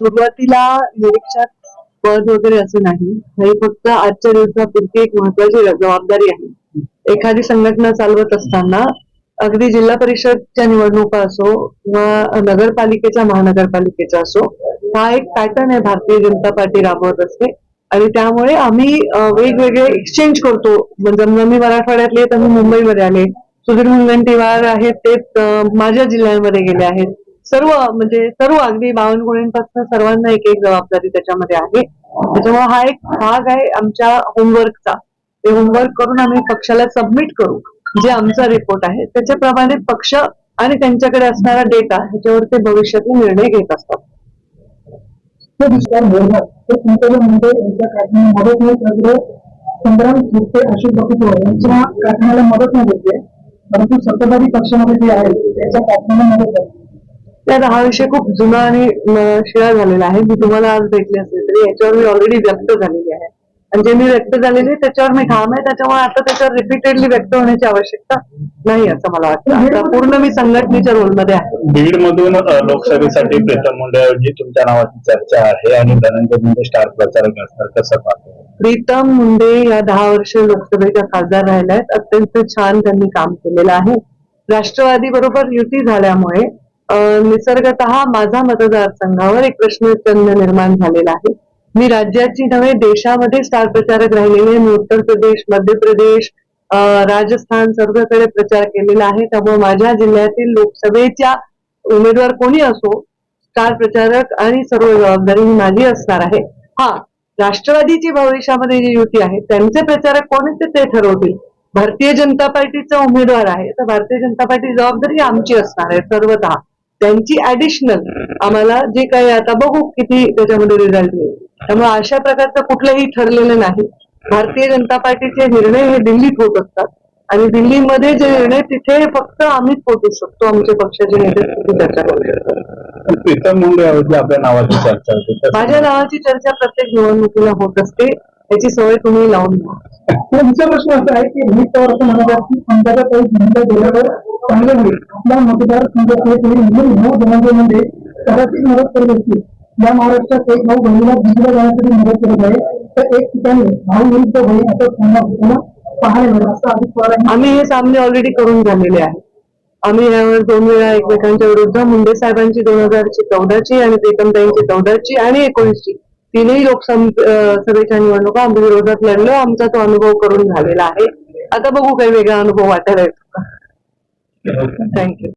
सुरुवातीला निरीक्षक पद वगैरे असं नाही. हे फक्त आजच्या दिवसापुरती एक महत्वाची जबाबदारी आहे. एखादी संघटना चालवत असताना अगदी जिल्हा परिषदच्या निवडणुका असो किंवा नगरपालिकेच्या महानगरपालिकेचा असो हा एक पॅटर्न आहे भारतीय जनता पार्टी राबवत असते. आणि त्यामुळे आम्ही वेगवेगळे एक्सचेंज करतो. म्हणजे मी मराठवाड्यातले तर मी मुंबईमध्ये आले. सुधीर मुनगंटीवार आहेत ते माझ्या जिल्ह्यामध्ये गेले आहेत. सर्व म्हणजे सर्व अगदी बावनगुणींपासून सर्वांना एक एक जबाबदारी त्याच्यामध्ये आहे. त्याच्यामुळे हा एक भाग आहे आमच्या होमवर्कचा ते होमवर्क करून आम्ही पक्षाला सबमिट करू. जे आमचा रिपोर्ट आहे. त्याच्याप्रमाणे पक्ष आणि त्यांच्याकडे असणारा डेटा ह्याच्यावर ते भविष्यातले निर्णय घेत असतात. मदत नाही संग्राम गुप्ते अशोक बकुतो यांच्या कारखान्याला मदत नाही देते परंतु सत्ताधारी पक्षामध्ये जे आहे त्याच्या कारखान्याला मदत त्यात हा विषय खूप जुना आणि शिळा झालेला आहे. मी तुम्हाला आज भेटले असेल तरी याच्यावर मी ऑलरेडी व्यक्त झालेली आहे. आणि जे मी व्यक्त झालेली आहे, त्याच्यावर मी ठाम आहे. त्याच्यामुळे आता त्याच्यावर रिपीटेडली व्यक्त होण्याची आवश्यकता नाही असं मला वाटतं. आता पूर्ण मी संघटनेच्या रोलमध्ये आहे. बीड मधून लोकसभेसाठी प्रीतम मुंडे तुमच्या नावाची चर्चा आहे आणि धनंजय मुंडे स्टार प्रचारक असणार कसं पाहतो? प्रीतम मुंडे या दहा वर्ष लोकसभेच्या खासदार राहिल्या आहेत अत्यंत छान त्यांनी काम केलेलं आहे. राष्ट्रवादी बरोबर युती झाल्यामुळे निसर्गत माझा मतदारसंघावर एक प्रश्नचिन्ह निर्माण झालेला आहे. मी राज्याची नव्हे देशामध्ये स्टार प्रचारक राहिलेले मी उत्तर प्रदेश मध्य प्रदेश राजस्थान सर्वकडे प्रचार केलेला आहे. त्यामुळे माझ्या जिल्ह्यातील लोकसभेच्या उमेदवार कोणी असो स्टार प्रचारक आणि सर्व जबाबदारी ही माझी असणार आहे. हा राष्ट्रवादीची भविष्यामध्ये जी युती आहे त्यांचे प्रचारक कोण आहेत ते ठरवतील. भारतीय जनता पार्टीचा उमेदवार आहे तर भारतीय जनता पार्टी जबाबदारी आमची असणार आहे सर्वतः. त्यांची ऍडिशनल आम्हाला जे काही आता बघू किती त्याच्यामध्ये रिझल्ट येईल. त्यामुळे अशा प्रकारचं कुठलंही ठरलेलं नाही. भारतीय जनता पार्टीचे निर्णय हे दिल्लीत होत असतात. आणि दिल्लीमध्ये जे निर्णय तिथे फक्त आम्हीच पोहोचू शकतो आमचे पक्षाचे नेते तिथे चर्चा करू प्रीतम मुंडे आपल्या नावाची चर्चा माझ्या नावाची चर्चा प्रत्येक निवडणुकीला होत असते. याची सवय तुम्ही लावून घ्या पुढचा प्रश्न असा आहे की मी तर असं म्हणतात की पंजाबच्या काही जिल्ह्यात गेल्यावर चांगलं होईल. आपला मतदार संघाचे तुम्ही म्हणून नऊ जणांमध्ये कदाचित मदत करत असतील. या महाराष्ट्रात एक भाऊ बहिणीला दुसऱ्या जाण्यासाठी मदत करत आहे. तर एक ठिकाणी भाऊ विरुद्ध बहीण असं सांगणं आपल्याला पाहायला मिळेल असं अजित पवार यांनी आम्ही हे सामने ऑलरेडी करून झालेले आहे. आम्ही यावर दोन वेळा एकमेकांच्या विरुद्ध मुंडे साहेबांची दोन हजारची चौदाची आणि प्रीतमताईंची चौदाची आणि एकोणीसची. तीनही लोकसभेच्या निवडणुका आम्ही विरोधात लढलो. आमचा तो अनुभव करून झालेला आहे. आता बघू काही वेगळा अनुभव वाटायला येतो थँक्यू